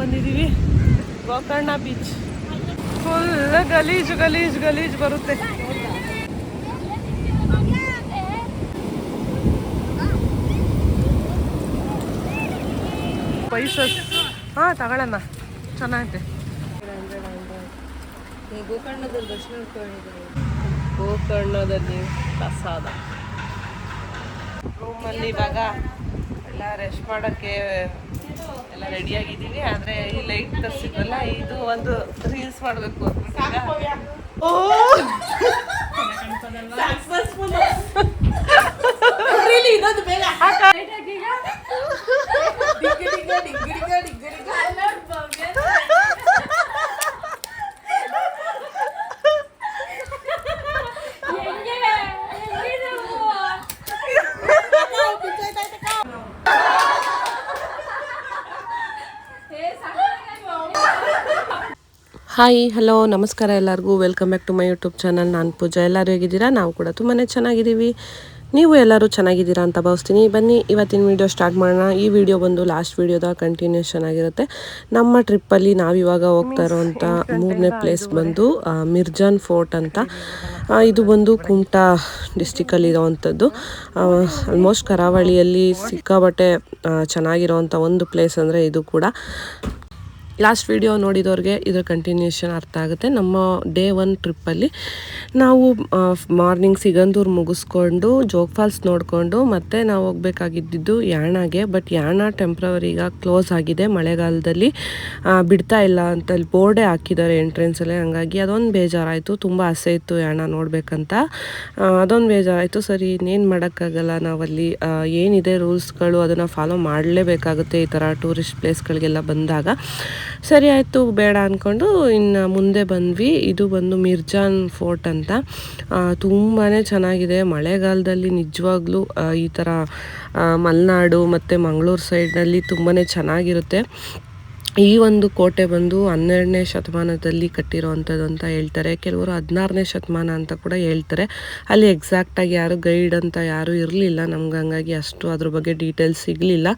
ಬಂದಿದ್ದೀವಿ. Gokarna beach full ಗಲೀಜು ಗಲೀಜು ಗಲೀಜು ಬರುತ್ತೆ. ಪೈಸಸ್ ಹಾಂ ತಗೊಳ್ಳೋಣ ಚೆನ್ನಾಗಿದೆ ಗೋಕರ್ಣದಲ್ಲಿ ದರ್ಶನ ಗೋಕರ್ಣದಲ್ಲಿ ಪ್ರಸಾದ. ರೂಮಲ್ಲಿ ಇವಾಗ ಎಲ್ಲ ರೆಸ್ಟ್ ಮಾಡೋಕ್ಕೆ ಎಲ್ಲ ರೆಡಿಯಾಗಿದ್ದೀವಿ ಆದರೆ ಈ ಲೈಟ್ ತರಿಸಿದ್ವಲ್ಲ ಇದು ಒಂದು ರೀಲ್ಸ್ ಮಾಡಬೇಕು ಓ! ಹಾಯ್ ಹಲೋ ನಮಸ್ಕಾರ ಎಲ್ಲರಿಗೂ. Welcome back to my YouTube channel ನಾನು ಪೂಜಾ. ಎಲ್ಲರೂ ಹೇಗಿದ್ದೀರಾ? ನಾವು ಕೂಡ ತುಂಬಾ ಚೆನ್ನಾಗಿದ್ದೀವಿ. ನೀವು ಎಲ್ಲರೂ ಚೆನ್ನಾಗಿದ್ದೀರಾ ಅಂತ ಭಾವಿಸ್ತೀನಿ. ಬನ್ನಿ ಇವತ್ತಿನ ವಿಡಿಯೋ ಸ್ಟಾರ್ಟ್ ಮಾಡೋಣ. ಈ ವಿಡಿಯೋ ಬಂದು ಲಾಸ್ಟ್ ವೀಡಿಯೋದ ಕಂಟಿನ್ಯೂಷನ್ ಆಗಿರುತ್ತೆ. ನಮ್ಮ ಟ್ರಿಪ್ಪಲ್ಲಿ ನಾವಿವಾಗ ಹೋಗ್ತಾ ಇರೋವಂಥ ಮೂರನೇ ಪ್ಲೇಸ್ ಬಂದು ಮಿರ್ಜಾನ್ ಫೋರ್ಟ್ ಅಂತ. ಇದು ಬಂದು ಕುಮಟಾ ಡಿಸ್ಟಿಕಲ್ಲಿ ಇರೋವಂಥದ್ದು ಆಲ್ಮೋಸ್ಟ್ ಕರಾವಳಿಯಲ್ಲಿ ಸಿಕ್ಕಾಬಟ್ಟೆ ಚೆನ್ನಾಗಿರೋವಂಥ ಒಂದು ಪ್ಲೇಸ್ ಅಂದರೆ ಇದು ಕೂಡ. ಲಾಸ್ಟ್ ವಿಡಿಯೋ ನೋಡಿದವ್ರಿಗೆ ಇದರ ಕಂಟಿನ್ಯೂಷನ್ ಅರ್ಥ ಆಗುತ್ತೆ. ನಮ್ಮ ಡೇ ಒನ್ ಟ್ರಿಪ್ಪಲ್ಲಿ ನಾವು ಮಾರ್ನಿಂಗ್ ಸಿಗಂದೂರು ಮುಗಿಸ್ಕೊಂಡು ಜೋಗ್ ಫಾಲ್ಸ್ ನೋಡಿಕೊಂಡು ಮತ್ತೆ ನಾವು ಹೋಗಬೇಕಾಗಿದ್ದು ಯಾಣಗೆ. ಬಟ್ ಯಾಣ ಟೆಂಪ್ರವರಿ ಈಗ ಕ್ಲೋಸ್ ಆಗಿದೆ. ಮಳೆಗಾಲದಲ್ಲಿ ಬಿಡ್ತಾ ಇಲ್ಲ ಅಂತ ಅಲ್ಲಿ ಬೋರ್ಡೇ ಹಾಕಿದ್ದಾರೆ ಎಂಟ್ರೆನ್ಸಲ್ಲೇ ಹಂಗಾಗಿ ಅದೊಂದು ಬೇಜಾರಾಯಿತು. ತುಂಬ ಆಸೆ ಇತ್ತು ಯಾಣ ನೋಡಬೇಕಂತ. ಅದೊಂದು ಬೇಜಾರಾಯಿತು. ಸರಿ, ಇನ್ನೇನು ಮಾಡೋಕ್ಕಾಗಲ್ಲ ನಾವಲ್ಲಿ. ಏನಿದೆ ರೂಲ್ಸ್ಗಳು ಅದನ್ನು ಫಾಲೋ ಮಾಡಲೇಬೇಕಾಗುತ್ತೆ ಈ ಥರ ಟೂರಿಸ್ಟ್ ಪ್ಲೇಸ್ಗಳಿಗೆಲ್ಲ ಬಂದಾಗ. ಸರಿ ಆಯಿತು, ಬೇಡ ಅಂದ್ಕೊಂಡು ಇನ್ನು ಮುಂದೆ ಬಂದ್ವಿ. ಇದು ಬಂದು ಮಿರ್ಜಾನ್ ಫೋರ್ಟ್ ಅಂತ. ತುಂಬಾ ಚೆನ್ನಾಗಿದೆ. ಮಳೆಗಾಲದಲ್ಲಿ ನಿಜವಾಗ್ಲೂ ಈ ಥರ ಮಲೆನಾಡು ಮತ್ತು ಮಂಗಳೂರು ಸೈಡ್ನಲ್ಲಿ ತುಂಬಾ ಚೆನ್ನಾಗಿರುತ್ತೆ. ಈ ಒಂದು ಕೋಟೆ ಬಂದು ಹನ್ನೆರಡನೇ ಶತಮಾನದಲ್ಲಿ ಕಟ್ಟಿರೋವಂಥದ್ದು ಅಂತ ಹೇಳ್ತಾರೆ. ಕೆಲವರು ಹದಿನಾರನೇ ಶತಮಾನ ಅಂತ ಕೂಡ ಹೇಳ್ತಾರೆ. ಅಲ್ಲಿ ಎಕ್ಸಾಕ್ಟಾಗಿ ಯಾರು ಗೈಡ್ ಅಂತ ಯಾರೂ ಇರಲಿಲ್ಲ. ನಮ್ಗೆ ಹಂಗಾಗಿ ಅಷ್ಟು ಅದ್ರ ಬಗ್ಗೆ ಡೀಟೇಲ್ಸ್ ಸಿಗಲಿಲ್ಲ.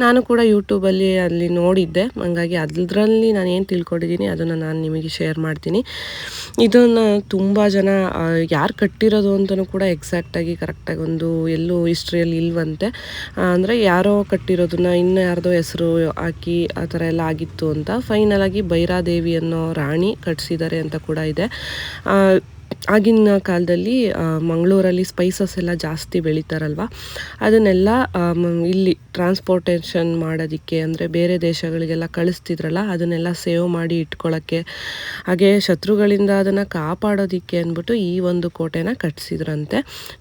ನಾನು ಕೂಡ ಯೂಟ್ಯೂಬಲ್ಲಿ ಅಲ್ಲಿ ನೋಡಿದ್ದೆ. ಹಂಗಾಗಿ ಅದರಲ್ಲಿ ನಾನು ಏನು ತಿಳ್ಕೊಂಡಿದ್ದೀನಿ ಅದನ್ನು ನಾನು ನಿಮಗೆ ಶೇರ್ ಮಾಡ್ತೀನಿ. ಇದನ್ನು ತುಂಬ ಜನ ಯಾರು ಕಟ್ಟಿರೋದು ಅಂತಲೂ ಕೂಡ ಎಕ್ಸಾಕ್ಟಾಗಿ ಕರೆಕ್ಟಾಗಿ ಒಂದು ಎಲ್ಲೂ ಹಿಸ್ಟ್ರಿಯಲ್ಲಿ ಇಲ್ವಂತೆ. ಅಂದರೆ ಯಾರೋ ಕಟ್ಟಿರೋದನ್ನ ಇನ್ನು ಯಾರ್ದೋ ಹೆಸರು ಹಾಕಿ ಆ ಥರ ಎಲ್ಲ ಆಗಿತ್ತು ಅಂತ. ಫೈನಲ್ ಆಗಿ ಭೈರಾದೇವಿ ಅನ್ನೋ ರಾಣಿ ಕಟ್ಸಿದ್ದಾರೆ ಅಂತ ಕೂಡ ಇದೆ. ಆಗಿನ ಕಾಲದಲ್ಲಿ ಮಂಗಳೂರಲ್ಲಿ ಸ್ಪೈಸಸ್ ಎಲ್ಲ ಜಾಸ್ತಿ ಬೆಳೀತಾರಲ್ವ? ಅದನ್ನೆಲ್ಲ ಇಲ್ಲಿ ಟ್ರಾನ್ಸ್ಪೋರ್ಟೇಷನ್ ಮಾಡೋದಕ್ಕೆ ಅಂದರೆ ಬೇರೆ ದೇಶಗಳಿಗೆಲ್ಲ ಕಳಿಸ್ತಿದ್ರಲ್ಲ, ಅದನ್ನೆಲ್ಲ ಸೇವ್ ಮಾಡಿ ಇಟ್ಕೊಳ್ಳೋಕ್ಕೆ ಹಾಗೆ ಶತ್ರುಗಳಿಂದ ಅದನ್ನು ಕಾಪಾಡೋದಕ್ಕೆ ಅಂದ್ಬಿಟ್ಟು ಈ ಒಂದು ಕೋಟೆನ ಕಟ್ಸಿದ್ರಂತೆ.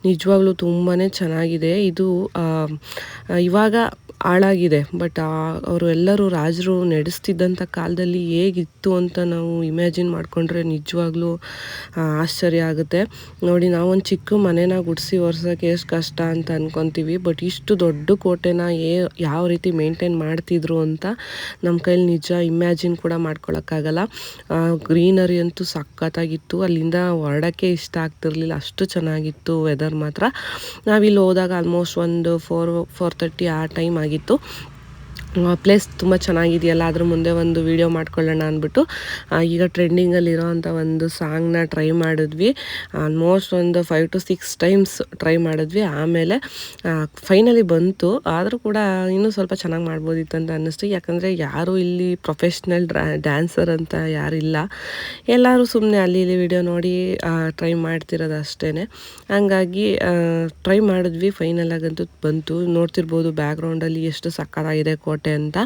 ನಿಜವಾಗ್ಲೂ ತುಂಬಾ ಚೆನ್ನಾಗಿದೆ. ಇದು ಇವಾಗ ಹಾಳಾಗಿದೆ. ಬಟ್ ಅವರು ಎಲ್ಲರೂ ರಾಜರು ನಡೆಸ್ತಿದ್ದಂಥ ಕಾಲದಲ್ಲಿ ಹೇಗಿತ್ತು ಅಂತ ನಾವು ಇಮ್ಯಾಜಿನ್ ಮಾಡಿಕೊಂಡ್ರೆ ನಿಜವಾಗ್ಲೂ ಆಶ್ಚರ್ಯ ಆಗುತ್ತೆ. ನೋಡಿ, ನಾವೊಂದು ಚಿಕ್ಕ ಮನೆನ ಗುಡಿಸಿ ಒರ್ಸೋಕ್ಕೆ ಎಷ್ಟು ಕಷ್ಟ ಅಂತ ಅಂದ್ಕೊತೀವಿ ಬಟ್ ಇಷ್ಟು ದೊಡ್ಡ ಕೋಟೆನ ಏ, ಯಾವ ರೀತಿ ಮೇಂಟೈನ್ ಮಾಡ್ತಿದ್ರು ಅಂತ ನಮ್ಮ ಕೈಲಿ ನಿಜ ಇಮ್ಯಾಜಿನ್ ಕೂಡ ಮಾಡ್ಕೊಳಕ್ಕಾಗಲ್ಲ. ಗ್ರೀನರಿ ಅಂತೂ ಸಖತ್ತಾಗಿತ್ತು. ಅಲ್ಲಿಂದ ಹೊರಡೋಕ್ಕೆ ಇಷ್ಟ ಆಗ್ತಿರ್ಲಿಲ್ಲ. ಅಷ್ಟು ಚೆನ್ನಾಗಿತ್ತು ವೆದರ್ ಮಾತ್ರ. ನಾವಿಲ್ಲಿ ಹೋದಾಗ ಆಲ್ಮೋಸ್ಟ್ ಒಂದು ಫೋರ್ ಫೋರ್ ತರ್ಟಿ ಆ ಟೈಮ್ ಆಗಿತ್ತು ಪ್ಲೇಸ್ ತುಂಬ ಚೆನ್ನಾಗಿದೆಯಲ್ಲ, ಅದ್ರ ಮುಂದೆ ಒಂದು ವಿಡಿಯೋ ಮಾಡ್ಕೊಳ್ಳೋಣ ಅಂದ್ಬಿಟ್ಟು. ಈಗ ಟ್ರೆಂಡಿಂಗಲ್ಲಿರೋ ಟ್ರೆಂಡಿಂಗಲ್ಲಿರೋವಂಥ ಒಂದು ಸಾಂಗ್ನ ಟ್ರೈ ಮಾಡಿದ್ವಿ. ಆಲ್ಮೋಸ್ಟ್ ಒಂದು five to six times try ಮಾಡಿದ್ವಿ. ಆಮೇಲೆ ಫೈನಲಿ ಬಂತು. ಆದರೂ ಕೂಡ ಇನ್ನೂ ಸ್ವಲ್ಪ ಚೆನ್ನಾಗಿ ಮಾಡ್ಬೋದಿತ್ತು ಅಂತ ಅನ್ನಿಸ್ತು. ಯಾಕಂದರೆ ಯಾರೂ ಇಲ್ಲಿ ಪ್ರೊಫೆಷ್ನಲ್ ಡ್ಯಾನ್ಸರ್ ಅಂತ ಯಾರಿಲ್ಲ ಎಲ್ಲರೂ ಸುಮ್ಮನೆ ಅಲ್ಲಿ ಇಲ್ಲಿ ವಿಡಿಯೋ ನೋಡಿ ಟ್ರೈ ಮಾಡ್ತಿರೋದು ಅಷ್ಟೇ ಹಂಗಾಗಿ ಟ್ರೈ ಮಾಡಿದ್ವಿ. ಫೈನಲ್ ಆಗಂತೂ ಬಂತು. ನೋಡ್ತಿರ್ಬೋದು ಬ್ಯಾಕ್ಗ್ರೌಂಡಲ್ಲಿ ಎಷ್ಟು ಸಕ್ಕತ್ತಾಗಿದೆ ಕೋಟೆ ಅಂತ.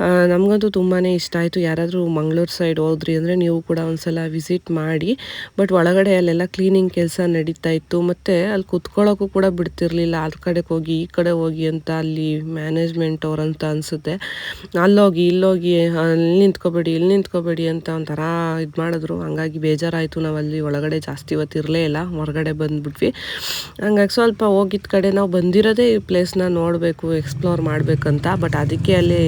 ಆ, ನಮಗಂತೂ ತುಂಬಾ ಇಷ್ಟ ಆಯಿತು. ಯಾರಾದರೂ ಮಂಗಳೂರು ಸೈಡ್ ಹೋದ್ರಿ ಅಂದರೆ ನೀವು ಕೂಡ ಒಂದ್ಸಲ ವಿಸಿಟ್ ಮಾಡಿ. ಬಟ್ ಒಳಗಡೆ ಅಲ್ಲೆಲ್ಲ ಕ್ಲೀನಿಂಗ್ ಕೆಲಸ ನಡೀತಾ ಇತ್ತು. ಮತ್ತು ಅಲ್ಲಿ ಕುತ್ಕೊಳ್ಳೋಕ್ಕೂ ಕೂಡ ಬಿಡ್ತಿರ್ಲಿಲ್ಲ. ಆ ಕಡೆಗೆ ಹೋಗಿ ಈ ಕಡೆ ಹೋಗಿ ಅಂತ ಅಲ್ಲಿ ಮ್ಯಾನೇಜ್ಮೆಂಟ್ ಅವರಂತ ಅನಿಸುತ್ತೆ. ಅಲ್ಲೋಗಿ ಇಲ್ಲೋಗಿ ಅಲ್ಲಿ ನಿಂತ್ಕೋಬೇಡಿ ಇಲ್ಲಿ ನಿಂತ್ಕೋಬೇಡಿ ಅಂತ ಒಂಥರ ಇದು ಮಾಡಿದ್ರು. ಹಂಗಾಗಿ ಬೇಜಾರಾಯಿತು. ನಾವು ಅಲ್ಲಿ ಒಳಗಡೆ ಜಾಸ್ತಿ ಇವತ್ತು ಇರಲೇ ಇಲ್ಲ. ಹೊರಗಡೆ ಬಂದುಬಿಟ್ವಿ. ಹಂಗಾಗಿ ಸ್ವಲ್ಪ ಹೋಗಿದ್ದ ಕಡೆ ನಾವು ಬಂದಿರೋದೇ ಈ ಪ್ಲೇಸ್ನ ನೋಡಬೇಕು ಎಕ್ಸ್ಪ್ಲೋರ್ ಮಾಡಬೇಕಂತ. ಬಟ್ ಅದಕ್ಕೆ ಅಲ್ಲಿ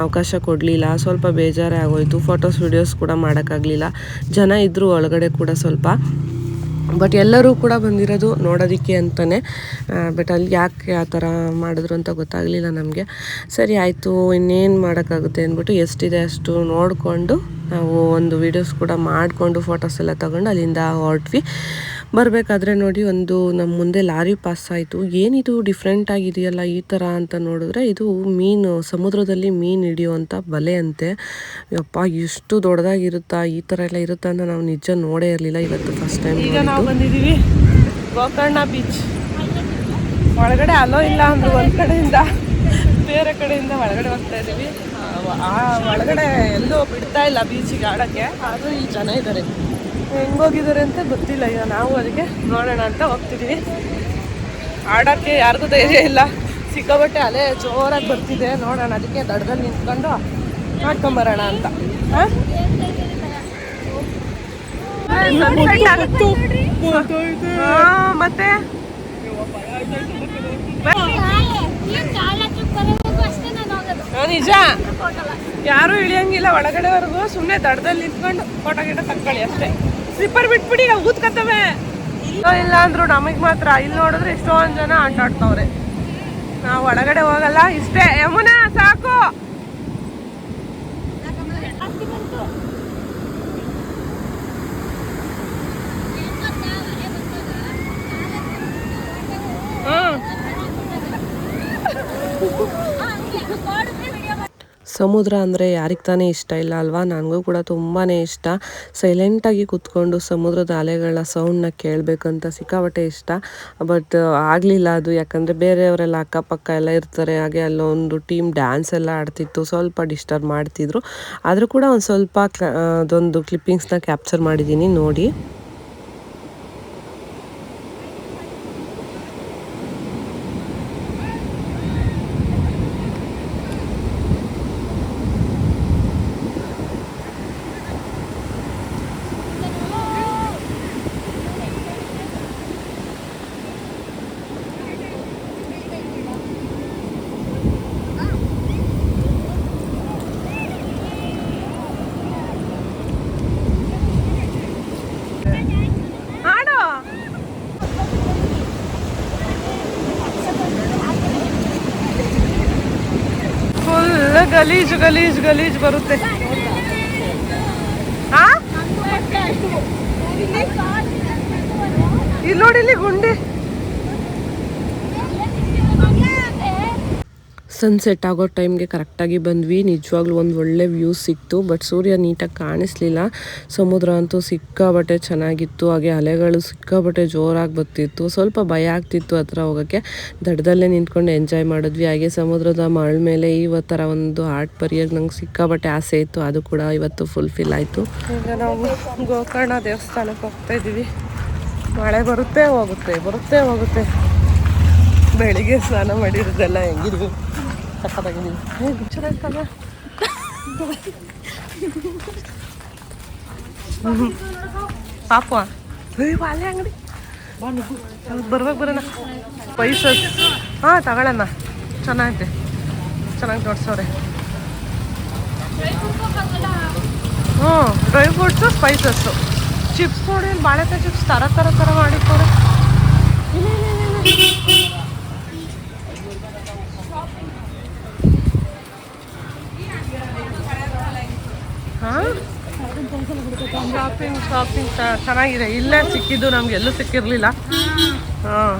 ಅವಕಾಶ ಕೊಡಲಿಲ್ಲ. ಸ್ವಲ್ಪ ಬೇಜಾರೇ ಆಗೋಯ್ತು. ಫೋಟೋಸ್ ವಿಡಿಯೋಸ್ ಕೂಡ ಮಾಡೋಕ್ಕಾಗಲಿಲ್ಲ. ಜನ ಇದ್ದರು ಒಳಗಡೆ ಕೂಡ ಸ್ವಲ್ಪ. ಬಟ್ ಎಲ್ಲರೂ ಕೂಡ ಬಂದಿರೋದು ನೋಡೋದಕ್ಕೆ ಅಂತಲೇ ಬಟ್ ಅಲ್ಲಿ ಯಾಕೆ ಆ ಥರ ಮಾಡಿದ್ರು ಅಂತ ಗೊತ್ತಾಗಲಿಲ್ಲ ನಮಗೆ. ಸರಿ, ಆಯಿತು. ಇನ್ನೇನು ಮಾಡೋಕ್ಕಾಗುತ್ತೆ ಅಂದ್ಬಿಟ್ಟು ಎಷ್ಟಿದೆ ಅಷ್ಟು ನೋಡಿಕೊಂಡು ನಾವು ಒಂದು ವೀಡಿಯೋಸ್ ಕೂಡ ಮಾಡಿಕೊಂಡು ಫೋಟೋಸ್ ಎಲ್ಲ ತಗೊಂಡು ಅಲ್ಲಿಂದ ಹೊರಟ್ವಿ. ಬರಬೇಕಾದ್ರೆ ನೋಡಿ ಒಂದು ನಮ್ಮ ಮುಂದೆ ಲಾರಿ ಪಾಸ್ ಆಯಿತು. ಏನಿದು ಡಿಫ್ರೆಂಟ್ ಆಗಿದೆಯಲ್ಲ ಈ ಥರ ಅಂತ ನೋಡಿದ್ರೆ ಇದು ಮೀನು ಸಮುದ್ರದಲ್ಲಿ ಮೀನು ಹಿಡಿಯುವಂಥ ಬಲೆ ಅಂತೆ ಯಪ್ಪ ಎಷ್ಟು ದೊಡ್ಡದಾಗಿರುತ್ತಾ? ಈ ಥರ ಎಲ್ಲ ಇರುತ್ತಾ ಅಂತ ನಾವು ನಿಜ ನೋಡೇ ಇರಲಿಲ್ಲ ಇವತ್ತು ಫಸ್ಟ್ ಟೈಮ್ ಈಗ ನಾವು ಬಂದಿದ್ದೀವಿ ಗೋಕರ್ಣ ಬೀಚ್ ಒಳಗಡೆ ಅಲೋ ಇಲ್ಲ ಅಂದ್ರೆ ಒಂದು ಕಡೆಯಿಂದ ಬೇರೆ ಕಡೆಯಿಂದ ಒಳಗಡೆ ಹೋಗ್ತಾ ಇದ್ದೀವಿ. ಆ ಒಳಗಡೆ ಎಲ್ಲೂ ಬಿಡ್ತಾ ಇಲ್ಲ ಬೀಚಿಗೆ ಆಡೋಕ್ಕೆ ಆದರೂ ಈ ಜನ ಇದ್ದಾರೆ. ಹೆಂಗೋಗಿದ್ದಾರೆ ಅಂತ ಗೊತ್ತಿಲ್ಲ. ಈಗ ನಾವು ಅದಕ್ಕೆ ನೋಡೋಣ ಅಂತ ಹೋಗ್ತಿದ್ದೀವಿ ಆಡೋಕ್ಕೆ ಯಾರಿಗೂ ಧೈರ್ಯ ಇಲ್ಲ. ಸಿಕ್ಕಾಬಟ್ಟೆ ಅಲೆ ಜೋರಾಗಿ ಬರ್ತಿದೆ. ನೋಡೋಣ, ಅದಕ್ಕೆ ದಡದಲ್ಲಿ ನಿಂತ್ಕೊಂಡು ಮಾಡ್ಕೊಂಬರೋಣ ಅಂತ. ಮತ್ತೆ? ನಿಜ? ಯಾರು ಇಳಿಯಂಗಿಲ್ಲ. ಒಳಗಡೆವರೆಗೂ ಸುಮ್ಮನೆ ದಡದಲ್ಲಿ ನಿಂತ್ಕೊಂಡು ಫೋಟೋ ಗಿಟ ತಕ್ಕೊಳ್ಳಿ ಅಷ್ಟೇ. ಸ್ಲಿಪ್ಪರ್ ಬಿಟ್ಬಿಡಿ ಊದ್ಕತ್ತವೆ ಇಲ್ಲ ಇಲ್ಲ ಅಂದ್ರು ನಮಗ್ ಮಾತ್ರ, ಇಲ್ಲಿ ನೋಡಿದ್ರೆ ಎಷ್ಟೊಂದ್ ಜನ ಆಟ ಆಡ್ತವ್ರೆ ನಾವು ಒಳಗಡೆ ಹೋಗಲ್ಲ, ಇಷ್ಟೇ. ಯಮುನಾ, ಸಾಕು. ಸಮುದ್ರ ಅಂದರೆ ಯಾರಿಗೆ ತಾನೇ ಇಷ್ಟ ಇಲ್ಲ ಅಲ್ವಾ? ನನಗೂ ಕೂಡ ತುಂಬಾ ಇಷ್ಟ. ಸೈಲೆಂಟಾಗಿ ಕೂತ್ಕೊಂಡು ಸಮುದ್ರದ ಅಲೆಗಳ ಸೌಂಡನ್ನ ಕೇಳಬೇಕಂತ ಸಿಕ್ಕಾಪಟ್ಟೆ ಇಷ್ಟ. ಬಟ್ ಆಗಲಿಲ್ಲ ಅದು. ಯಾಕಂದರೆ ಬೇರೆಯವರೆಲ್ಲ ಅಕ್ಕಪಕ್ಕ ಎಲ್ಲ ಇರ್ತಾರೆ. ಹಾಗೆ ಅಲ್ಲೊಂದು ಟೀಮ್ ಡ್ಯಾನ್ಸ್ ಎಲ್ಲ ಆಡ್ತಿತ್ತು. ಸ್ವಲ್ಪ ಡಿಸ್ಟರ್ಬ್ ಮಾಡ್ತಿದ್ರು. ಆದರೂ ಕೂಡ ಒಂದು ಸ್ವಲ್ಪ ಅದೊಂದು ಕ್ಲಿಪ್ಪಿಂಗ್ಸ್ನ ಕ್ಯಾಪ್ಚರ್ ಮಾಡಿದ್ದೀನಿ ನೋಡಿ ಆಡೋ ಫುಲ್ ಗಲೀಜ್ ಗಲೀಜು ಗಲೀಜು ಬರುತ್ತೆ. ಇಲ್ಲಿ ನೋಡಿ ಇಲ್ಲಿ ಗುಂಡಿ. ಸನ್ಸೆಟ್ ಆಗೋ ಟೈಮ್ಗೆ ಕರೆಕ್ಟಾಗಿ ಬಂದ್ವಿ. ನಿಜವಾಗ್ಲೂ ಒಂದು ಒಳ್ಳೆ ವ್ಯೂ ಸಿಕ್ತು ಬಟ್ ಸೂರ್ಯ ನೀಟಾಗಿ ಕಾಣಿಸ್ಲಿಲ್ಲ. ಸಮುದ್ರ ಅಂತೂ ಸಿಕ್ಕಾಬಟ್ಟೆ ಚೆನ್ನಾಗಿತ್ತು. ಹಾಗೆ ಅಲೆಗಳು ಸಿಕ್ಕಾಬಟ್ಟೆ ಜೋರಾಗಿ ಬರ್ತಿತ್ತು. ಸ್ವಲ್ಪ ಭಯ ಆಗ್ತಿತ್ತು ಹತ್ರ ಹೋಗೋಕ್ಕೆ. ದಡದಲ್ಲೇ ನಿಂತ್ಕೊಂಡು ಎಂಜಾಯ್ ಮಾಡಿದ್ವಿ. ಹಾಗೆ ಸಮುದ್ರದ ಮರಳ ಮೇಲೆ ಥರ ಒಂದು ಆರ್ಟ್ ಪರಿಯಾಗಿ ನಂಗೆ ಸಿಕ್ಕಾಬಟ್ಟೆ ಆಸೆ ಇತ್ತು. ಅದು ಕೂಡ ಇವತ್ತು ಫುಲ್ಫಿಲ್ ಆಯಿತು. ಈಗ ನಾವು ಗೋಕರ್ಣ ದೇವಸ್ಥಾನಕ್ಕೆ ಹೋಗ್ತಾ ಇದ್ದೀವಿ. ಮಳೆ ಬರುತ್ತೆ, ಹೋಗುತ್ತೆ ಬರುತ್ತೆ, ಹೋಗುತ್ತೆ. ಬೆಳಿಗ್ಗೆ ಸ್ನಾನ ಮಾಡಿರೋದೆಲ್ಲ ಹೆಂಗಿದ್ವಿ? ಸಕ್ಕತ್ತಾಗಿದ್ದೀವಿ ಚೆನ್ನಾಗ್ತಲ್ಲ ಪಾಪ ಏಯ್ ಬಾಲೆ ಅಂಗಡಿ ಬರ್ಬೇಕು ಬರೋಣ. ಸ್ಪೈಸಸ್ ಹಾಂ ತಗೊಳ್ಳೋಣ ಚೆನ್ನಾಗೈತೆ ಚೆನ್ನಾಗಿ ತೋರಿಸೋರೆ ಹ್ಞೂ ಡ್ರೈ ಫ್ರೂಟ್ಸು ಸ್ಪೈಸಸ್ಸು ಚಿಪ್ಸ್ ನೋಡಿ ಬಾಳೆಕಾಯಿ ಚಿಪ್ಸ್ ಥರ ಥರ ಥರ ಮಾಡಿಕೊರೆ ಹಾಂ? ಶಾಪಿಂಗ್ ಶಾಪಿಂಗ್ ಚೆನ್ನಾಗಿದೆ. ಇಲ್ಲೇ ಸಿಕ್ಕಿದ್ದು ನಮ್ಗೆ ಎಲ್ಲೂ ಸಿಕ್ಕಿರಲಿಲ್ಲ. ಹಾಂ.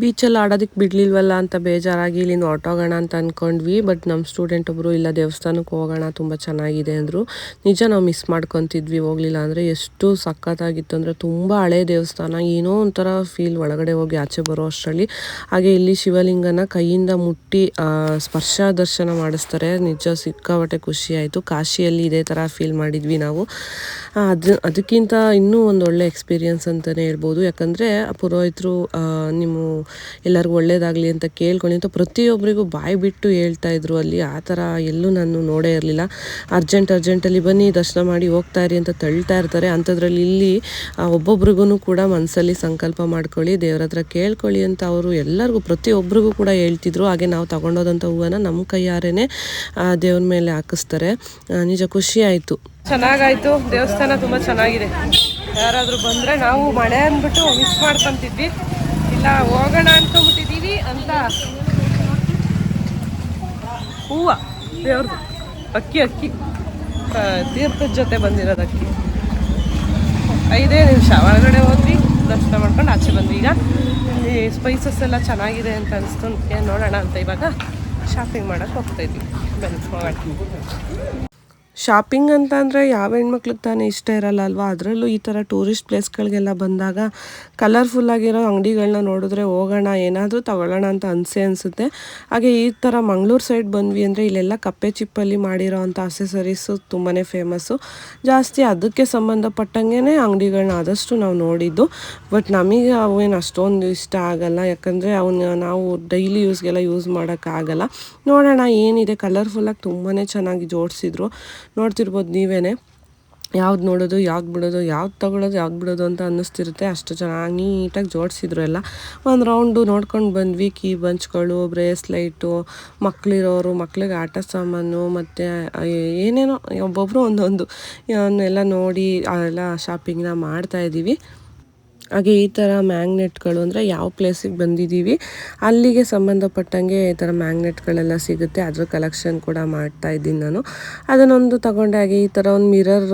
ಬೀಚಲ್ಲಿ ಆಡೋದಕ್ಕೆ ಬಿಡಲಿಲ್ವಲ್ಲ ಅಂತ ಬೇಜಾರಾಗಿ ಇಲ್ಲಿಂದ ಹೊರಟೋಗೋಣ ಅಂತ ಅಂದ್ಕೊಂಡ್ವಿ ಬಟ್ ನಮ್ಮ ಸ್ಟೂಡೆಂಟ್ ಒಬ್ಬರು ಇಲ್ಲ, ದೇವಸ್ಥಾನಕ್ಕೆ ಹೋಗೋಣ ತುಂಬ ಚೆನ್ನಾಗಿದೆ ಅಂದರು. ನಿಜ ನಾವು ಮಿಸ್ ಮಾಡ್ಕೊತಿದ್ವಿ, ಹೋಗಲಿಲ್ಲ ಅಂದರೆ ಎಷ್ಟು ಸಖತ್ತಾಗಿತ್ತು ಅಂದರೆ ತುಂಬ ಹಳೆ ದೇವಸ್ಥಾನ. ಏನೋ ಒಂಥರ ಫೀಲ್ ಒಳಗಡೆ ಹೋಗಿ ಆಚೆ ಬರೋ ಅಷ್ಟರಲ್ಲಿ. ಹಾಗೆ ಇಲ್ಲಿ ಶಿವಲಿಂಗನ ಕೈಯಿಂದ ಮುಟ್ಟಿ ಸ್ಪರ್ಶ ದರ್ಶನ ಮಾಡಿಸ್ತಾರೆ. ನಿಜ ಸಿಕ್ಕಾಪಟ್ಟೆ ಖುಷಿ ಆಯಿತು. ಕಾಶಿಯಲ್ಲಿ ಇದೇ ಥರ ಫೀಲ್ ಮಾಡಿದ್ವಿ ನಾವು. ಅದು, ಅದಕ್ಕಿಂತ ಇನ್ನೂ ಒಂದು ಒಳ್ಳೆ ಎಕ್ಸ್ಪೀರಿಯನ್ಸ್ ಅಂತಲೇ ಹೇಳ್ಬೋದು. ಯಾಕಂದರೆ ಪುರೋಹಿತರು ನಿಮ್ಮ ಎಲ್ಲರಿಗೂ ಒಳ್ಳೇದಾಗಲಿ ಅಂತ ಕೇಳ್ಕೊಳ್ಳಿ ಅಂತ ಪ್ರತಿಯೊಬ್ಬರಿಗೂ ಬಾಯಿ ಬಿಟ್ಟು ಹೇಳ್ತಾ ಇದ್ರು. ಅಲ್ಲಿ ಆ ಥರ ಎಲ್ಲೂ ನಾನು ನೋಡೇ ಇರಲಿಲ್ಲ. ಅರ್ಜೆಂಟ್ ಅರ್ಜೆಂಟಲ್ಲಿ ಬನ್ನಿ, ದರ್ಶನ ಮಾಡಿ ಹೋಗ್ತಾ ಇರಿ ಅಂತ ತಳ್ತಾ ಇರ್ತಾರೆ. ಅಂಥದ್ರಲ್ಲಿ ಇಲ್ಲಿ ಒಬ್ಬೊಬ್ರಿಗೂ ಕೂಡ ಮನಸ್ಸಲ್ಲಿ ಸಂಕಲ್ಪ ಮಾಡ್ಕೊಳ್ಳಿ, ದೇವ್ರ ಹತ್ರ ಕೇಳ್ಕೊಳ್ಳಿ ಅಂತ ಅವರು ಎಲ್ಲರಿಗೂ ಪ್ರತಿಯೊಬ್ಬರಿಗೂ ಕೂಡ ಹೇಳ್ತಿದ್ರು. ಹಾಗೆ ನಾವು ತಗೊಂಡೋದಂಥ ಹೂವನ್ನು ನಮ್ಮ ಕೈಯಾರೇನೆ ದೇವ್ರ ಮೇಲೆ ಹಾಕಿಸ್ತಾರೆ. ನಿಜ ಖುಷಿ ಆಯಿತು. ಚೆನ್ನಾಗಾಯ್ತು. ದೇವಸ್ಥಾನ ತುಂಬ ಚೆನ್ನಾಗಿದೆ. ಯಾರಾದರೂ ಬಂದರೆ ನಾವು ಮಳೆ ಅಂದ್ಬಿಟ್ಟು ಮಿಸ್ ಮಾಡ್ಕೊಂತಿದ್ವಿ. ಇಲ್ಲ ಹೋಗೋಣ ಅನ್ಕೊಂಬಿಟ್ಟಿದ್ದೀವಿ ಅಂತ. ಹೂವ. ದೇವ್ರದ್ದು ಅಕ್ಕಿ ಅಕ್ಕಿ. ತೀರ್ಥದ ಜೊತೆ ಬಂದಿರೋದು ಅಕ್ಕಿ. ಐದೇ ನಿಮಿಷ. ಒಳಗಡೆ ಹೋದ್ವಿ, ದರ್ಶನ ಮಾಡ್ಕೊಂಡು ಆಚೆ ಬಂದ್ವಿ. ಈಗ ಈ ಸ್ಪೈಸಸ್ ಎಲ್ಲ ಚೆನ್ನಾಗಿದೆ ಅಂತ ಅನಿಸ್ತು. ಏನು ನೋಡೋಣ ಅಂತ ಇವಾಗ ಶಾಪಿಂಗ್ ಮಾಡೋಕ್ಕೆ ಹೋಗ್ತಾಯಿದ್ವಿ ಬನ್ನಿ, ಹೋಗೋಣ. ಶಾಪಿಂಗ್ ಅಂತ ಅಂದರೆ ಯಾವ ಹೆಣ್ಮಕ್ಳಿಗೆ ತಾನೇ ಇಷ್ಟ ಇರಲ್ಲ ಅಲ್ವಾ ಅದರಲ್ಲೂ ಈ ಥರ ಟೂರಿಸ್ಟ್ ಪ್ಲೇಸ್ಗಳಿಗೆಲ್ಲ ಬಂದಾಗ ಕಲರ್ಫುಲ್ ಆಗಿರೋ ಅಂಗಡಿಗಳನ್ನ ನೋಡಿದ್ರೆ ಹೋಗೋಣ, ಏನಾದರೂ ತಗೊಳ್ಳೋಣ ಅಂತ ಅನಿಸೆ ಅನಿಸುತ್ತೆ. ಹಾಗೆ ಈ ಥರ ಮಂಗಳೂರು ಸೈಡ್ ಬಂದ್ವಿ ಅಂದರೆ ಇಲ್ಲೆಲ್ಲ ಕಪ್ಪೆ ಚಿಪ್ಪಲ್ಲಿ ಮಾಡಿರೋ ಅಂಥ ಅಸೆಸರೀಸು ತುಂಬಾ ಫೇಮಸ್ಸು ಜಾಸ್ತಿ ಅದಕ್ಕೆ ಸಂಬಂಧಪಟ್ಟಂಗೆ ಅಂಗಡಿಗಳನ್ನ ಆದಷ್ಟು ನಾವು ನೋಡಿದ್ದು. ಬಟ್ ನಮಗೆ ಅವೇನು ಅಷ್ಟೊಂದು ಇಷ್ಟ ಆಗಲ್ಲ. ಯಾಕಂದರೆ ಅವನ್ನ ನಾವು ಡೈಲಿ ಯೂಸ್ಗೆಲ್ಲ ಯೂಸ್ ಮಾಡೋಕ್ಕಾಗಲ್ಲ ನೋಡೋಣ, ಏನಿದೆ? ಕಲರ್ಫುಲ್ಲಾಗಿ ತುಂಬಾ ಚೆನ್ನಾಗಿ ಜೋಡಿಸಿದ್ರು. ನೋಡ್ತಿರ್ಬೋದು ನೀವೇ ಯಾವ್ದು ನೋಡೋದು, ಯಾವ್ದು ಬಿಡೋದು, ಯಾವ್ದು ತಗೊಳ್ಳೋದು ಯಾವ್ದು ಬಿಡೋದು ಅಂತ ಅನ್ನಿಸ್ತಿರುತ್ತೆ. ಅಷ್ಟು ಚೆನ್ನಾಗಿ ನೀಟಾಗಿ ಜೋಡಿಸಿದ್ರು ಎಲ್ಲ. ಒಂದು ರೌಂಡು ನೋಡ್ಕೊಂಡು ಬಂದ್ವಿ. ಕೀ ಬಂಚ್ಗಳು, ಬ್ರೇಸ್ಲೈಟು ಮಕ್ಕಳಿರೋರು ಮಕ್ಳಿಗೆ ಆಟ ಸಾಮಾನು ಮತ್ತು ಏನೇನೋ ಒಬ್ಬೊಬ್ಬರು ಒಂದೊಂದು ಎಲ್ಲ ನೋಡಿ ಅದೆಲ್ಲ ಶಾಪಿಂಗ್ನ ಮಾಡ್ತಾ ಇದ್ದೀವಿ ಹಾಗೆ ಈ ಥರ ಮ್ಯಾಗ್ನೆಟ್ಗಳು ಅಂದರೆ ಯಾವ ಪ್ಲೇಸಿಗೆ ಬಂದಿದ್ದೀವಿ ಅಲ್ಲಿಗೆ ಸಂಬಂಧಪಟ್ಟಂಗೆ ಈ ಥರ ಮ್ಯಾಗ್ನೆಟ್ಗಳೆಲ್ಲ ಸಿಗುತ್ತೆ. ಅದ್ರ ಕಲೆಕ್ಷನ್ ಕೂಡ ಮಾಡ್ತಾ ಇದ್ದೀನಿ ನಾನು. ಅದನ್ನೊಂದು ತಗೊಂಡೆ, ಹಾಗೆ ಈ ಥರ ಒಂದು ಮಿರರ್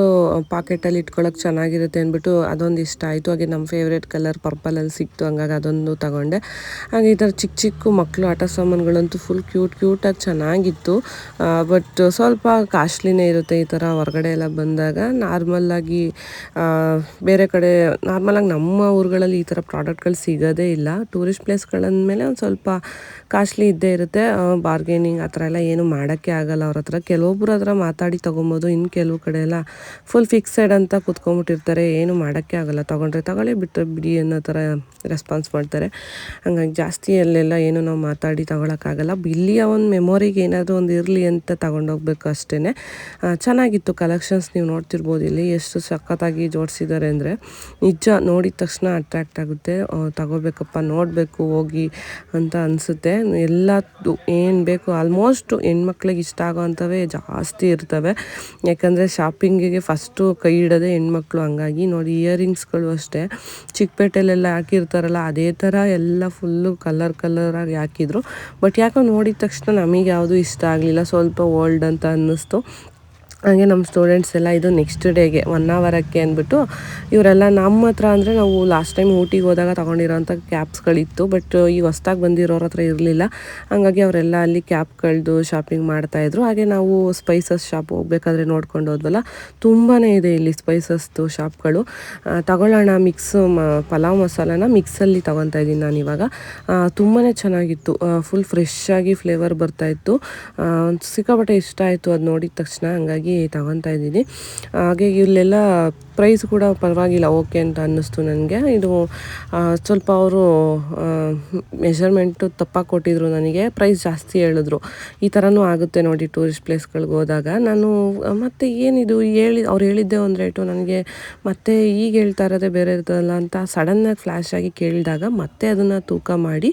ಪಾಕೆಟಲ್ಲಿ ಇಟ್ಕೊಳ್ಳೋಕೆ ಚೆನ್ನಾಗಿರುತ್ತೆ ಅಂದ್ಬಿಟ್ಟು ಅದೊಂದು ಇಷ್ಟ ಆಯಿತು. ಹಾಗೆ ನಮ್ಮ ಫೇವ್ರೇಟ್ ಕಲರ್ ಪರ್ಪಲಲ್ಲಿ ಸಿಕ್ತು, ಹಂಗಾಗಿ ಅದೊಂದು ತಗೊಂಡೆ. ಹಾಗೆ ಈ ಥರ ಚಿಕ್ಕ ಚಿಕ್ಕ ಮಕ್ಕಳು ಆಟ ಸಾಮಾನುಗಳಂತೂ ಫುಲ್ ಕ್ಯೂಟ್ ಕ್ಯೂಟಾಗಿ ಚೆನ್ನಾಗಿತ್ತು. ಬಟ್ ಸ್ವಲ್ಪ ಕಾಸ್ಟ್ಲಿನೇ ಇರುತ್ತೆ ಈ ಥರ ಹೊರಗಡೆ ಎಲ್ಲ ಬಂದಾಗ. ನಾರ್ಮಲ್ಲಾಗಿ ಬೇರೆ ಕಡೆ ನಾರ್ಮಲಾಗಿ ನಮ್ಮ ಊರುಗಳಲ್ಲಿ ಈ ಥರ ಪ್ರಾಡಕ್ಟ್ಗಳು ಸಿಗೋದೇ ಇಲ್ಲ. ಟೂರಿಸ್ಟ್ ಪ್ಲೇಸ್ಗಳಂದಮೇಲೆ ಒಂದು ಸ್ವಲ್ಪ ಕಾಸ್ಟ್ಲಿ ಇದ್ದೇ ಇರುತ್ತೆ. ಬಾರ್ಗೇನಿಂಗ್ ಆ ಥರ ಎಲ್ಲ ಏನು ಮಾಡೋಕ್ಕೆ ಆಗಲ್ಲ ಅವ್ರ ಹತ್ರ. ಕೆಲವೊಬ್ಬರು ಹತ್ರ ಮಾತಾಡಿ ತೊಗೊಬೋದು. ಇನ್ನು ಕೆಲವು ಕಡೆ ಎಲ್ಲ ಫುಲ್ ಫಿಕ್ಸೆಡ್ ಅಂತ ಕೂತ್ಕೊಂಡ್ಬಿಟ್ಟಿರ್ತಾರೆ. ಏನು ಮಾಡೋಕ್ಕೆ ಆಗಲ್ಲ. ತೊಗೊಂಡ್ರೆ ತಗೊಳ್ಳಿ ಬಿಟ್ಟರೆ ಬಿಡಿ ಅನ್ನೋ ಥರ ರೆಸ್ಪಾನ್ಸ್ ಮಾಡ್ತಾರೆ. ಹಂಗಾಗಿ ಜಾಸ್ತಿ ಅಲ್ಲೆಲ್ಲ ಏನು ನಾವು ಮಾತಾಡಿ ತೊಗೊಳಕ್ಕಾಗಲ್ಲ ಇಲ್ಲಿಯ ಒಂದು ಮೆಮೊರಿಗೆ ಏನಾದರೂ ಒಂದು ಇರಲಿ ಅಂತ ತಗೊಂಡೋಗ್ಬೇಕು ಅಷ್ಟೇ ಚೆನ್ನಾಗಿತ್ತು. ಕಲೆಕ್ಷನ್ಸ್ ನೀವು ನೋಡ್ತಿರ್ಬೋದು ಇಲ್ಲಿ. ಎಷ್ಟು ಸಖತ್ತಾಗಿ ಜೋಡಿಸಿದ್ದಾರೆ ಅಂದರೆ. ನಿಜ, ನೋಡಿದ ಅಟ್ರಾಕ್ಟ್ ಆಗುತ್ತೆ. ತಗೋಬೇಕಪ್ಪ, ನೋಡಬೇಕು, ಹೋಗಿ ಅಂತ ಅನಿಸುತ್ತೆ. ಎಲ್ಲ ಏನು ಬೇಕು ಆಲ್ಮೋಸ್ಟ್ ಹೆಣ್ಮಕ್ಳಿಗೆ ಇಷ್ಟ ಆಗೋ ಅಂಥವೇ ಜಾಸ್ತಿ ಇರ್ತವೆ. ಯಾಕಂದರೆ ಶಾಪಿಂಗಿಗೆ ಫಸ್ಟು ಕೈ ಇಡೋದೇ ಹೆಣ್ಮಕ್ಳು, ಹಂಗಾಗಿ ನೋಡಿ ಇಯರಿಂಗ್ಸ್ಗಳು ಅಷ್ಟೇ. ಚಿಕ್ಕಪೇಟೆಲೆಲ್ಲ ಹಾಕಿರ್ತಾರಲ್ಲ, ಅದೇ ಥರ ಎಲ್ಲ ಫುಲ್ಲು ಕಲರ್ ಕಲರಾಗಿ ಹಾಕಿದ್ರು. ಬಟ್ ಯಾಕೋ ನೋಡಿದ ತಕ್ಷಣ ನಮಗೆ ಯಾವುದು ಇಷ್ಟ ಆಗಲಿಲ್ಲ, ಸ್ವಲ್ಪ ಓಲ್ಡ್ ಅಂತ ಅನ್ನಿಸ್ತು. ಹಾಗೆ ನಮ್ಮ ಸ್ಟೂಡೆಂಟ್ಸ್ ಎಲ್ಲ ಇದು ನೆಕ್ಸ್ಟ್ ಡೇಗೆ ಒನ್ ಅವರಕ್ಕೆ ಅಂದ್ಬಿಟ್ಟು ಇವರೆಲ್ಲ ನಮ್ಮ ಹತ್ರ ಅಂದರೆ ನಾವು ಲಾಸ್ಟ್ ಟೈಮ್ ಊಟಿಗೆ ಹೋದಾಗ ತೊಗೊಂಡಿರೋಂಥ ಕ್ಯಾಬ್ಸ್ಗಳಿತ್ತು ಬಟ್ ಈಗ ಹೊಸ್ದಾಗಿ ಬಂದಿರೋರ ಹತ್ರ ಇರಲಿಲ್ಲ. ಹಾಗಾಗಿ ಅವರೆಲ್ಲ ಅಲ್ಲಿ ಕ್ಯಾಪ್ಗಳದ್ದು ಶಾಪಿಂಗ್ ಮಾಡ್ತಾಯಿದ್ರು ಹಾಗೆ ನಾವು ಸ್ಪೈಸಸ್ ಶಾಪ್ ಹೋಗ್ಬೇಕಾದ್ರೆ ನೋಡ್ಕೊಂಡು ಹೋದ್ವಲ್ಲ ತುಂಬಾ ಇದೆ ಇಲ್ಲಿ ಸ್ಪೈಸಸ್ದು ಶಾಪ್ಗಳು ತಗೊಳ್ಳೋಣ ಮಿಕ್ಸ್ ಪಲಾವ್ ಮಸಾಲಾನ ಮಿಕ್ಸಲ್ಲಿ ತೊಗೊತಾ ಇದ್ದೀನಿ ನಾನು ಇವಾಗ. ತುಂಬಾ ಚೆನ್ನಾಗಿತ್ತು. ಫುಲ್ ಫ್ರೆಶ್ ಆಗಿ ಫ್ಲೇವರ್ ಬರ್ತಾಯಿತ್ತು ಸಿಕ್ಕಾಪಟ್ಟೆ ಇಷ್ಟ ಆಯಿತು ಅದು ನೋಡಿದ ತಕ್ಷಣ. ಹಂಗಾಗಿ ತಗೊತಾ ಇದ್ದೀನಿ. ಹಾಗೆ ಇಲ್ಲೆಲ್ಲ ಪ್ರೈಸ್ ಕೂಡ ಪರವಾಗಿಲ್ಲ ಓಕೆ ಅಂತ ಅನ್ನಿಸ್ತು ನನಗೆ. ಇದು ಸ್ವಲ್ಪ ಅವರು ಮೆಷರ್ಮೆಂಟು ತಪ್ಪಾಗಿ ಕೊಟ್ಟಿದ್ರು ನನಗೆ. ಪ್ರೈಸ್ ಜಾಸ್ತಿ ಹೇಳಿದ್ರು. ಈ ಥರನೂ ಆಗುತ್ತೆ ನೋಡಿ ಟೂರಿಸ್ಟ್ ಪ್ಲೇಸ್ಗಳಿಗೆ ಹೋದಾಗ. ನಾನು, ಮತ್ತೆ ಏನಿದು, ಹೇಳಿ, ಅವ್ರು ಹೇಳಿದ್ದೆ ಒಂದು ರೇಟು ನನಗೆ ಮತ್ತೆ ಈಗ ಹೇಳ್ತಾ ಇರೋದೇ ಬೇರೆ ಇರ್ತದಲ್ಲ ಅಂತ ಸಡನ್ನಾಗಿ ಫ್ಲ್ಯಾಶ್ ಆಗಿ ಕೇಳಿದಾಗ ಮತ್ತೆ ಅದನ್ನು ತೂಕ ಮಾಡಿ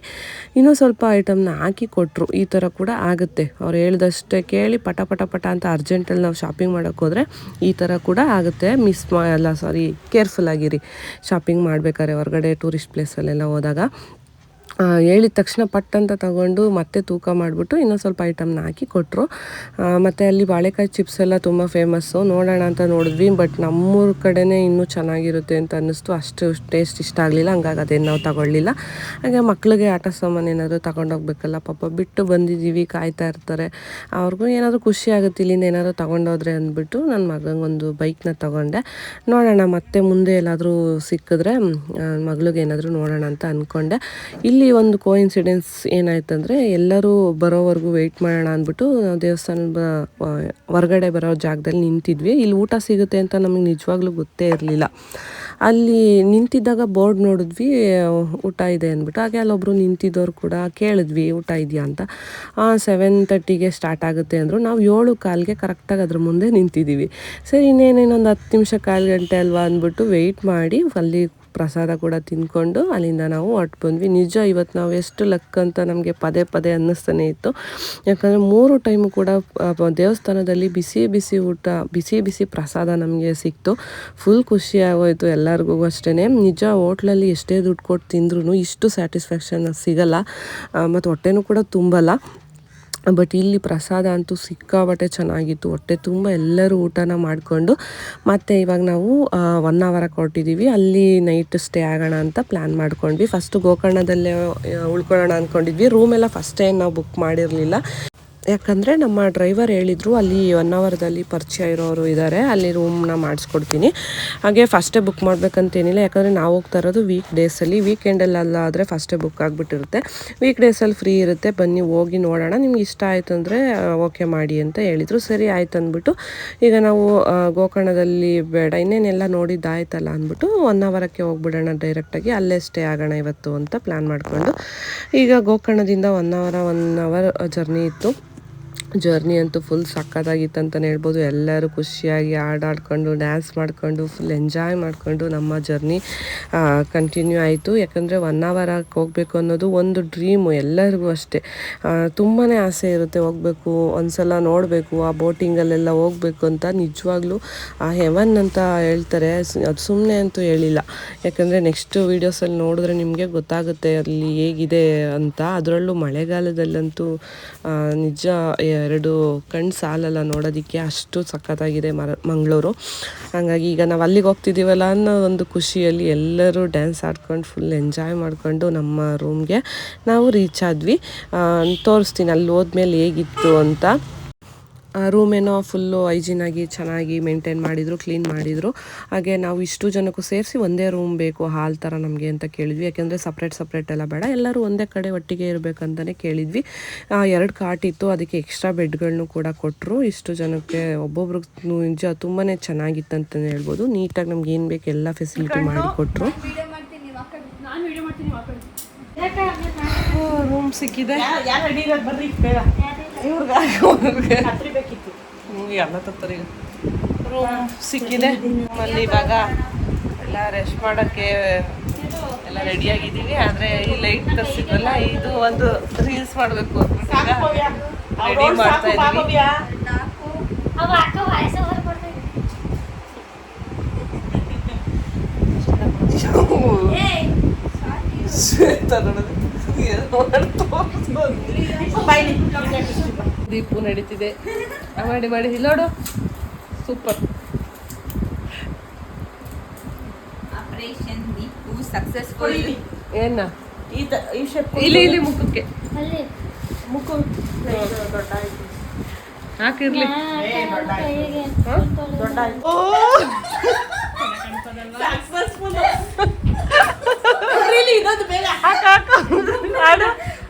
ಇನ್ನೂ ಸ್ವಲ್ಪ ಐಟಮ್ನ ಹಾಕಿ ಕೊಟ್ಟರು ಈ ಥರ ಕೂಡ ಆಗುತ್ತೆ. ಅವ್ರು ಹೇಳ್ದಷ್ಟೇ ಕೇಳಿ ಪಟ ಪಟ ಪಟ ಅಂತ ಅರ್ಜೆಂಟಲ್ಲಿ ನಾವು ಶಾಪಿಂಗ್ ಮಾಡೋಕ್ಕೆ ಹೋದರೆ ಈ ಥರ ಕೂಡ ಆಗುತ್ತೆ. ಮಿಸ್ ಮಾ ಅಲ್ಲ ಸಾರಿ ಕೇರ್ಫುಲ್ ಆಗಿರಿ. ಶಾಪಿಂಗ್ ಮಾಡಬೇಕಾದ್ರೆ ಹೊರಗಡೆ ಟೂರಿಸ್ಟ್ ಪ್ಲೇಸಲ್ಲೆಲ್ಲ ಹೋದಾಗ ಹೇಳಿದ ತಕ್ಷಣ ಪಟ್ ಅಂತ ತಗೊಂಡು ಮತ್ತೆ ತೂಕ ಮಾಡಿಬಿಟ್ಟು ಇನ್ನೊಂದು ಸ್ವಲ್ಪ ಐಟಮ್ನ ಹಾಕಿ ಕೊಟ್ಟರು ಮತ್ತು ಅಲ್ಲಿ ಬಾಳೆಕಾಯಿ ಚಿಪ್ಸ್ ಎಲ್ಲ ತುಂಬ ಫೇಮಸ್ಸು ನೋಡೋಣ ಅಂತ ನೋಡಿದ್ವಿ ಬಟ್ ನಮ್ಮೂರ ಕಡೆನೇ ಇನ್ನೂ ಚೆನ್ನಾಗಿರುತ್ತೆ ಅಂತ ಅನ್ನಿಸ್ತು. ಅಷ್ಟು ಟೇಸ್ಟ್ ಇಷ್ಟ ಆಗಲಿಲ್ಲ, ಹಂಗಾಗಿ ಅದೇನು ನಾವು ತಗೊಳ್ಳಿಲ್ಲ. ಹಾಗೆ ಮಕ್ಳಿಗೆ ಆಟ ಸಾಮಾನು ಏನಾದರೂ ತಗೊಂಡೋಗ್ಬೇಕಲ್ಲ, ಪಾಪ ಬಿಟ್ಟು ಬಂದಿದ್ದೀವಿ, ಕಾಯ್ತಾ ಇರ್ತಾರೆ. ಅವ್ರಿಗೂ ಏನಾದರೂ ಖುಷಿ ಆಗುತ್ತೆ, ಇಲ್ಲಿಂದ ಏನಾದರೂ ತಗೊಂಡೋದ್ರೆ ಅಂದ್ಬಿಟ್ಟು ನನ್ನ ಮಗಂಗೊಂದು ಬೈಕ್ನ ತಗೊಂಡೆ. ನೋಡೋಣ, ಮತ್ತೆ ಮುಂದೆ ಎಲ್ಲಾದರೂ ಸಿಕ್ಕಿದ್ರೆ ಮಗಳಿಗೆ ಏನಾದರೂ ನೋಡೋಣ ಅಂತ ಅಂದ್ಕೊಂಡೆ ಇಲ್ಲಿ ಒಂದು ಕೋಇನ್ಸಿಡೆನ್ಸ್ ಏನಾಯ್ತಂದರೆ ಎಲ್ಲರೂ ಬರೋವರೆಗೂ ವೆಯ್ಟ್ ಮಾಡೋಣ ಅಂದ್ಬಿಟ್ಟು ನಾವು ದೇವಸ್ಥಾನದ ಹೊರಗಡೆ ಬರೋ ಜಾಗದಲ್ಲಿ ನಿಂತಿದ್ವಿ. ಇಲ್ಲಿ ಊಟ ಸಿಗುತ್ತೆ ಅಂತ ನಮಗೆ ನಿಜವಾಗ್ಲೂ ಗೊತ್ತೇ ಇರಲಿಲ್ಲ. ಅಲ್ಲಿ ನಿಂತಿದ್ದಾಗ ಬೋರ್ಡ್ ನೋಡಿದ್ವಿ ಊಟ ಇದೆ ಅಂದ್ಬಿಟ್ಟು. ಹಾಗೆ ಅಲ್ಲೊಬ್ರು ನಿಂತಿದ್ದವ್ರು ಕೂಡ ಕೇಳಿದ್ವಿ, ಊಟ ಇದೆಯಾ? ಅಂತ. ಸೆವೆನ್ ತರ್ಟಿಗೆ ಸ್ಟಾರ್ಟ್ ಆಗುತ್ತೆ ಅಂದರು. ನಾವು ಏಳು ಕಾಲಿಗೆ ಕರೆಕ್ಟಾಗಿ ಅದ್ರ ಮುಂದೆ ನಿಂತಿದ್ದೀವಿ. ಸರಿ ಇನ್ನೇನೇನೊಂದು ಹತ್ತು ನಿಮಿಷ, ಕಾಲು ಗಂಟೆ ಅಲ್ವಾ ಅಂದ್ಬಿಟ್ಟು ವೆಯ್ಟ್ ಮಾಡಿ ಅಲ್ಲಿ ಪ್ರಸಾದ ಕೂಡ ತಿಂದ್ಕೊಂಡು ಅಲ್ಲಿಂದ ನಾವು ಹೊಟ್ಟು ಬಂದ್ವಿ. ನಿಜ ಇವತ್ತು ನಾವು ಎಷ್ಟು ಲಕ್ ಅಂತ ನಮಗೆ ಪದೇ ಪದೇ ಅನ್ನಿಸ್ತಾನೆ ಇತ್ತು. ಯಾಕಂದರೆ ಮೂರು ಟೈಮು ಕೂಡ ದೇವಸ್ಥಾನದಲ್ಲಿ ಬಿಸಿ ಬಿಸಿ ಊಟ, ಬಿಸಿ ಬಿಸಿ ಪ್ರಸಾದ ನಮಗೆ ಸಿಕ್ತು. ಫುಲ್ ಖುಷಿ ಆಗೋಯ್ತು ಎಲ್ಲರಿಗೂ ಅಷ್ಟೇ ನಿಜ ಹೋಟ್ಲಲ್ಲಿ ಎಷ್ಟೇ ದುಡ್ಡು ಕೊಟ್ಟು ತಿಂದ್ರೂ ಇಷ್ಟು ಸ್ಯಾಟಿಸ್ಫ್ಯಾಕ್ಷನ್ ಸಿಗಲ್ಲ. ಮತ್ತು ಹೊಟ್ಟೆನೂ ಕೂಡ ತುಂಬಲ್ಲ. ಬಟ್ ಇಲ್ಲಿ ಪ್ರಸಾದ ಅಂತೂ ಸಿಕ್ಕಾಬಟ್ಟೆ ಚೆನ್ನಾಗಿತ್ತು. ಹೊಟ್ಟೆ ತುಂಬ ಎಲ್ಲರೂ ಊಟನ ಮಾಡಿಕೊಂಡು ಮತ್ತು ಇವಾಗ ನಾವು ಒನ್ ಅವರ ಕೊಟ್ಟಿದ್ದೀವಿ ಅಲ್ಲಿ ನೈಟ್ ಸ್ಟೇ ಆಗೋಣ ಅಂತ ಪ್ಲ್ಯಾನ್ ಮಾಡ್ಕೊಂಡ್ವಿ. ಫಸ್ಟು ಗೋಕರ್ಣದಲ್ಲೇ ಉಳ್ಕೊಳ್ಳೋಣ ಅಂದ್ಕೊಂಡಿದ್ವಿ ರೂಮೆಲ್ಲ ಫಸ್ಟೇ ನಾವು ಬುಕ್ ಮಾಡಿರಲಿಲ್ಲ. ಯಾಕಂದರೆ ನಮ್ಮ ಡ್ರೈವರ್ ಹೇಳಿದರು, ಅಲ್ಲಿ ಒನ್ ಅವರ್ದಲ್ಲಿ ಪರಿಚಯ ಇರೋರು ಇದ್ದಾರೆ ಅಲ್ಲಿ ರೂಮ್ನ ಮಾಡಿಸ್ಕೊಡ್ತೀನಿ. ಹಾಗೆ ಫಸ್ಟೇ ಬುಕ್ ಮಾಡಬೇಕಂತೇನಿಲ್ಲ, ಯಾಕಂದರೆ ನಾವು ಹೋಗ್ತಾ ಇರೋದು ವೀಕ್ ಡೇಸಲ್ಲಿ ವೀಕೆಂಡಲ್ಲೆಲ್ಲ ಆದರೆ ಫಸ್ಟೇ ಬುಕ್ ಆಗಿಬಿಟ್ಟಿರುತ್ತೆ. ವೀಕ್ ಡೇಸಲ್ಲಿ ಫ್ರೀ ಇರುತ್ತೆ, ಬನ್ನಿ ಹೋಗಿ ನೋಡೋಣ. ನಿಮ್ಗೆ ಇಷ್ಟ ಆಯಿತು ಅಂದರೆ ಓಕೆ ಮಾಡಿ ಅಂತ ಹೇಳಿದರು. ಸರಿ ಆಯ್ತು ಅಂದ್ಬಿಟ್ಟು, ಈಗ ನಾವು ಗೋಕರ್ಣದಲ್ಲಿ ಬೇಡ, ಇನ್ನೇನೆಲ್ಲ ನೋಡಿದ್ದಾಯ್ತಲ್ಲ ಅಂದ್ಬಿಟ್ಟು ಒನ್ ಅವರಕ್ಕೆ ಹೋಗ್ಬಿಡೋಣ ಡೈರೆಕ್ಟಾಗಿ ಅಲ್ಲೇ ಸ್ಟೇ ಆಗೋಣ ಇವತ್ತು ಅಂತ ಪ್ಲ್ಯಾನ್ ಮಾಡಿಕೊಂಡು. ಈಗ ಗೋಕರ್ಣದಿಂದ one hour one hour journey ಇತ್ತು. ಜರ್ನಿ ಅಂತೂ ಫುಲ್ ಸಕ್ಕತ್ತಾಗಿತ್ತು ಅಂತಲೇ ಹೇಳ್ಬೋದು. ಎಲ್ಲರೂ ಖುಷಿಯಾಗಿ ಹಾಡಾಡ್ಕೊಂಡು ಡ್ಯಾನ್ಸ್ ಮಾಡಿಕೊಂಡು ಫುಲ್ ಎಂಜಾಯ್ ಮಾಡಿಕೊಂಡು ನಮ್ಮ ಜರ್ನಿ ಕಂಟಿನ್ಯೂ ಆಯಿತು. ಯಾಕಂದರೆ ಒನ್ ಅವರ್ ಹೋಗಬೇಕು ಅನ್ನೋದು ಒಂದು ಡ್ರೀಮು ಎಲ್ಲರಿಗೂ ಅಷ್ಟೇ. ತುಂಬಾ ಆಸೆ ಇರುತ್ತೆ ಹೋಗಬೇಕು, ಒಂದ್ಸಲ ನೋಡಬೇಕು, ಆ ಬೋಟಿಂಗಲ್ಲೆಲ್ಲ ಹೋಗಬೇಕು ಅಂತ ನಿಜವಾಗ್ಲೂ, ಆ ಹೆವನ್ ಅಂತ ಹೇಳ್ತಾರೆ. ಅದು ಸುಮ್ಮನೆ ಅಂತೂ ಹೇಳಿಲ್ಲ. ಯಾಕಂದರೆ ನೆಕ್ಸ್ಟ್ ವೀಡಿಯೋಸಲ್ಲಿ ನೋಡಿದ್ರೆ ನಿಮಗೆ ಗೊತ್ತಾಗುತ್ತೆ ಅಲ್ಲಿ ಹೇಗಿದೆ ಅಂತ. ಅದರಲ್ಲೂ ಮಳೆಗಾಲದಲ್ಲಂತೂ ನಿಜ ಎರಡು ಕಣ್ಣು ಸಾಲಲ್ಲ ನೋಡೋದಕ್ಕೆ ಅಷ್ಟು ಸಖತ್ತಾಗಿದೆ ಮರ ಮಂಗಳೂರು. ಹಾಗಾಗಿ ಈಗ ನಾವು ಅಲ್ಲಿಗೆ ಹೋಗ್ತಿದ್ದೀವಲ್ಲ ಅನ್ನೋ ಒಂದು ಖುಷಿಯಲ್ಲಿ ಎಲ್ಲರೂ ಡ್ಯಾನ್ಸ್ ಆಡ್ಕೊಂಡು ಫುಲ್ ಎಂಜಾಯ್ ಮಾಡಿಕೊಂಡು ನಮ್ಮ ರೂಮ್ಗೆ ನಾವು ರೀಚ್ ಆದ್ವಿ. ತೋರಿಸ್ತೀನಿ ಅಲ್ಲಿ ಹೋದ್ಮೇಲೆ ಹೇಗಿತ್ತು ಅಂತ. ರೂಮ್ ಏನೋ ಫುಲ್ಲು ಹೈಜಿನಾಗಿ ಚೆನ್ನಾಗಿ ಮೇಂಟೈನ್ ಮಾಡಿದರು ಕ್ಲೀನ್ ಮಾಡಿದರು. ಹಾಗೆ ನಾವು ಇಷ್ಟು ಜನಕ್ಕೂ ಸೇರಿಸಿ ಒಂದೇ ರೂಮ್ ಬೇಕು ಹಾಲ್ ಥರ ನಮಗೆ ಅಂತ ಕೇಳಿದ್ವಿ. ಯಾಕೆಂದರೆ ಸಪ್ರೇಟ್ ಸಪ್ರೇಟ್ ಎಲ್ಲ ಬೇಡ. ಎಲ್ಲರೂ ಒಂದೇ ಕಡೆ ಒಟ್ಟಿಗೆ ಇರಬೇಕಂತಲೇ ಕೇಳಿದ್ವಿ. ಎರಡು ಕಾಟ್ ಇತ್ತು. ಅದಕ್ಕೆ ಎಕ್ಸ್ಟ್ರಾ ಬೆಡ್ಗಳನ್ನೂ ಕೂಡ ಕೊಟ್ಟರು ಇಷ್ಟು ಜನಕ್ಕೆ ಒಬ್ಬೊಬ್ರಿಗೆ ನಿಜ ತುಂಬಾ ಚೆನ್ನಾಗಿತ್ತು ಅಂತಲೇ ಹೇಳ್ಬೋದು. ನೀಟಾಗಿ ನಮ್ಗೆ ಏನು ಬೇಕು ಎಲ್ಲ ಫೆಸಿಲಿಟಿ ಮಾಡಿ ಕೊಟ್ಟರು ನಾನು ವಿಡಿಯೋ ಮಾಡ್ತೀನಿ ಮಕ್ಕಳು ರೂಮ್ ಸಿಕ್ಕಿದೆ. ಇವ್ರಿಗೆ ಬೇಕಿತ್ತು ಎಲ್ಲ ತತ್ತರಿ. ರೂಮ್ ಸಿಕ್ಕಿದೆ. ಅಲ್ಲಿ ಇವಾಗ ಎಲ್ಲ ರೆಸ್ಟ್ ಮಾಡೋಕ್ಕೆ ಎಲ್ಲ ರೆಡಿಯಾಗಿದ್ದೀವಿ ಆದರೆ ಈ ಲೈಟ್ ತರಿಸಿದ್ವಲ್ಲ ಇದು ಒಂದು ರೀಲ್ಸ್ ಮಾಡಬೇಕು ರೆಡಿ ಮಾಡ್ತಾ ಇದ್ದೀವಿ. ಶ್ವೇತ ನೋಡೋದು. ದೀಪು ನಡೀತಿದೆ. ಮಾಡಿ ಮಾಡಿ. ಇಲ್ಲಿ ನೋಡು. ಸೂಪರ್ ಆಪರೇಷನ್ ದೀಪು ಸಕ್ಸಸ್ಫುಲ್ ಏನ? ಈ ತ- ಈ ಶೇಪ್ ಇಲ್ಲಿ ಇಲ್ಲಿ ಮುಖಕ್ಕೆ ಅಲ್ಲಿ ಮುಕ್ಕು ದೊಡ್ಡ ಆಯ್ತು ಹಾಕಿರ್ಲಿ ಕೈಗೆ ದೊಡ್ಡ ಆಯ್ತು ಸಕ್ಸಸ್ಫುಲ್ ಇದೊಂದು ಬೇಗ ಆಡು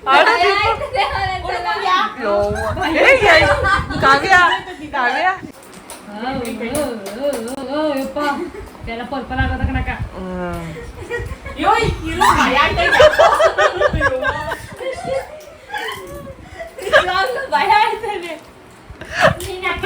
ಆಡು ಕಾವ್ಯ ಕಾವ್ಯ ಅಯ್ಯೋ ಇರು ಭಯ ಆಗ್ತೈತೆ. ಭಯ ಆಯ್ತದೆ ನೀನ್ ಅಕ್ಕ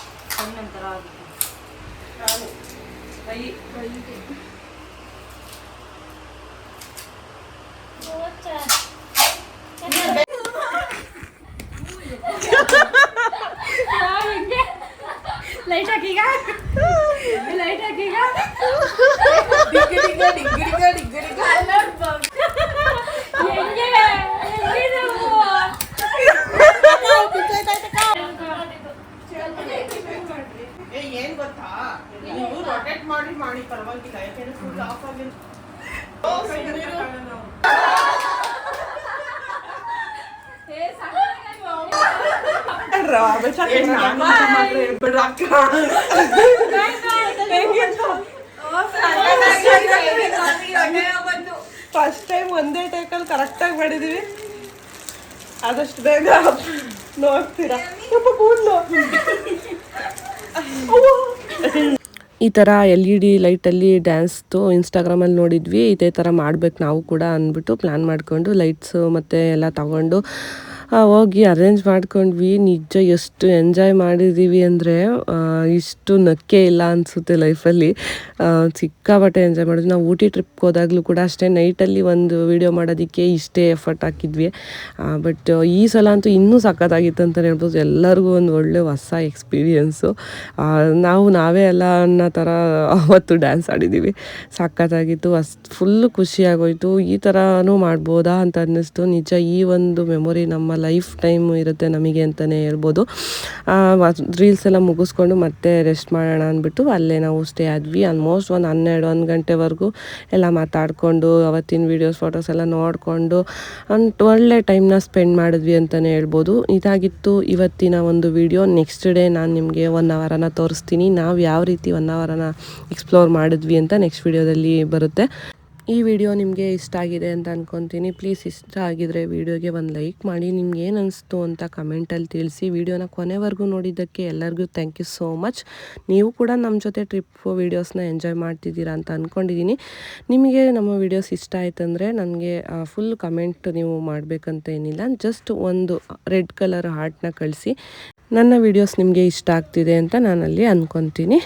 ಹೋಗ್ತೀನಿ ಅಲಾಡ್ಸಲ್ಲ ಯಾರು ಮಾತಾಡ್ಬೇಡಿ ಯಾರು ಮಾತಾಡಿ ನೀವೇನೇನೋ ಮಾತಾಡ್ತಿದ್ರಿ ಮಾಡಿ ಪರವಾಗಿಲ್ಲ ಯಾಕೆಂದ್ರೆ ಫುಲ್ ಆಫ್ ಆಗಿಲ್ಲ ಫಸ್ಟ್ ಟೈಮ್ ಒಂದೇ ಟೈಕಲ್ಲಿ ಕರೆಕ್ಟಾಗಿ ಮಾಡಿದೀವಿ. ಆದಷ್ಟು ಬೇಗ ನೋಡ್ತೀರಾ? ಸ್ವಲ್ಪ ಕೂದಲು. ಈ ಥರ ಎಲ್ ಇ ಡಿ ಲೈಟಲ್ಲಿ ಡ್ಯಾನ್ಸ್ದು ಇನ್ಸ್ಟಾಗ್ರಾಮಲ್ಲಿ ನೋಡಿದ್ವಿ, ಇದೇ ಥರ ಮಾಡ್ಬೇಕು ನಾವು ಕೂಡ ಅಂದ್ಬಿಟ್ಟು ಪ್ಲ್ಯಾನ್ ಮಾಡಿಕೊಂಡು ಲೈಟ್ಸು ಮತ್ತು ಎಲ್ಲ ತಗೊಂಡು ಹೋಗಿ ಅರೇಂಜ್ ಮಾಡ್ಕೊಂಡ್ವಿ, ನಿಜ ಎಷ್ಟು ಎಂಜಾಯ್ ಮಾಡಿದ್ದೀವಿ ಅಂದರೆ ಇಷ್ಟು ನಕ್ಕೆ ಇಲ್ಲ ಅನಿಸುತ್ತೆ ಲೈಫಲ್ಲಿ ಸಿಕ್ಕಾಪಟ್ಟೆ ಎಂಜಾಯ್ ಮಾಡಿದ್ವಿ. ನಾವು ಊಟಿ ಟ್ರಿಪ್ಗೆ ಹೋದಾಗಲೂ ಕೂಡ ಅಷ್ಟೇ ನೈಟಲ್ಲಿ ಒಂದು ವಿಡಿಯೋ ಮಾಡೋದಕ್ಕೆ ಇಷ್ಟೇ ಎಫರ್ಟ್ ಹಾಕಿದ್ವಿ. ಬಟ್ ಈ ಸಲ ಅಂತೂ ಇನ್ನೂ ಸಖತ್ತಾಗಿತ್ತು ಅಂತಲೇ ಹೇಳ್ಬೋದು. ಎಲ್ಲರಿಗೂ ಒಂದು ಒಳ್ಳೆ ಹೊಸ ಎಕ್ಸ್ಪೀರಿಯೆನ್ಸು ನಾವು ನಾವೇ ಎಲ್ಲ ಅನ್ನೋ ಥರ ಅವತ್ತು ಡ್ಯಾನ್ಸ್ ಆಡಿದ್ದೀವಿ ಸಖತ್ತಾಗಿತ್ತು. ಅಸ್ ಫುಲ್ಲು ಖುಷಿಯಾಗೋಯಿತು. ಈ ಥರನೂ ಮಾಡ್ಬೋದಾ ಅಂತ ಅನ್ನಿಸ್ತು. ನಿಜ ಈ ಒಂದು ಮೆಮೊರಿ ನಮ್ಮ ಲೈಫ್ ಟೈಮ್ ಇರುತ್ತೆ ನಮಗೆ ಅಂತಲೇ ಹೇಳ್ಬೋದು. ರೀಲ್ಸ್ ಎಲ್ಲ ಮುಗಿಸ್ಕೊಂಡು ಮತ್ತೆ ರೆಸ್ಟ್ ಮಾಡೋಣ ಅಂದ್ಬಿಟ್ಟು ಅಲ್ಲೇ ನಾವು ಸ್ಟೇ ಆದ್ವಿ. ಆಲ್ಮೋಸ್ಟ್ ಒಂದು ಹನ್ನೆರಡು, ಒಂದು ಗಂಟೆವರೆಗೂ ಎಲ್ಲ ಮಾತಾಡಿಕೊಂಡು, ಅವತ್ತಿನ ವೀಡಿಯೋಸ್ ಫೋಟೋಸ್ ಎಲ್ಲ ನೋಡಿಕೊಂಡು ಒಂದು ಒಳ್ಳೆ ಟೈಮ್ನ ಸ್ಪೆಂಡ್ ಮಾಡಿದ್ವಿ ಅಂತಲೇ ಹೇಳ್ಬೋದು. ಇದಾಗಿತ್ತು ಇವತ್ತಿನ ಒಂದು ವಿಡಿಯೋ ನೆಕ್ಸ್ಟ್ ಡೇ ನಾನು ನಿಮಗೆ ಒನ್ ಅವರನ್ನು ತೋರಿಸ್ತೀನಿ. ನಾವು ಯಾವ ರೀತಿ ಒನ್ ಅವರನ್ನು ಎಕ್ಸ್ಪ್ಲೋರ್ ಮಾಡಿದ್ವಿ ಅಂತ ನೆಕ್ಸ್ಟ್ ವಿಡಿಯೋದಲ್ಲಿ ಬರುತ್ತೆ. ಈ ವಿಡಿಯೋ ನಿಮಗೆ ಇಷ್ಟ ಆಗಿದೆ ಅಂತ ಅನ್ಕೊತೀನಿ. ಪ್ಲೀಸ್ ಇಷ್ಟ ಆಗಿದ್ರೆ ವಿಡಿಯೋಗೆ ಒಂದು ಲೈಕ್ ಮಾಡಿ. ನಿಮ್ಗೆ ಏನು ಅನಿಸ್ತು ಅಂತ ಕಮೆಂಟಲ್ಲಿ ತಿಳಿಸಿ. ವಿಡಿಯೋನ ಕೊನೆವರೆಗೂ ನೋಡಿದ್ದಕ್ಕೆ ಎಲ್ಲರಿಗೂ ಥ್ಯಾಂಕ್ ಯು ಸೋ ಮಚ್ ನೀವು ಕೂಡ ನಮ್ಮ ಜೊತೆ ಟ್ರಿಪ್ ವೀಡಿಯೋಸ್ನ ಎಂಜಾಯ್ ಮಾಡ್ತಿದ್ದೀರಾ ಅಂತ ಅಂದ್ಕೊಂಡಿದ್ದೀನಿ ನಿಮಗೆ ನಮ್ಮ ವಿಡಿಯೋಸ್ ಇಷ್ಟ ಆಯ್ತಂದರೆ ನನಗೆ ಫುಲ್ ಕಮೆಂಟ್ ನೀವು ಮಾಡಬೇಕಂತ ಏನಿಲ್ಲ. ಜಸ್ಟ್ ಒಂದು ರೆಡ್ ಕಲರ್ ಹಾರ್ಟ್ನ ಕಳಿಸಿ. ನನ್ನ ವೀಡಿಯೋಸ್ ನಿಮಗೆ ಇಷ್ಟ ಆಗ್ತಿದೆ ಅಂತ ನಾನಲ್ಲಿ ಅಂದ್ಕೊತೀನಿ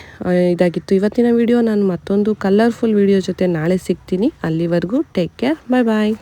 ಇದಾಗಿತ್ತು ಇವತ್ತಿನ ವಿಡಿಯೋ ನಾನು ಮತ್ತೊಂದು ಕಲರ್ಫುಲ್ ವಿಡಿಯೋ ಜೊತೆ ನಾಳೆ ಸಿಗ್ತೀನಿ. ಅಲ್ಲಿವರೆಗೂ ಟೇಕ್ ಕೇರ್ ಬಾಯ್ ಬಾಯ್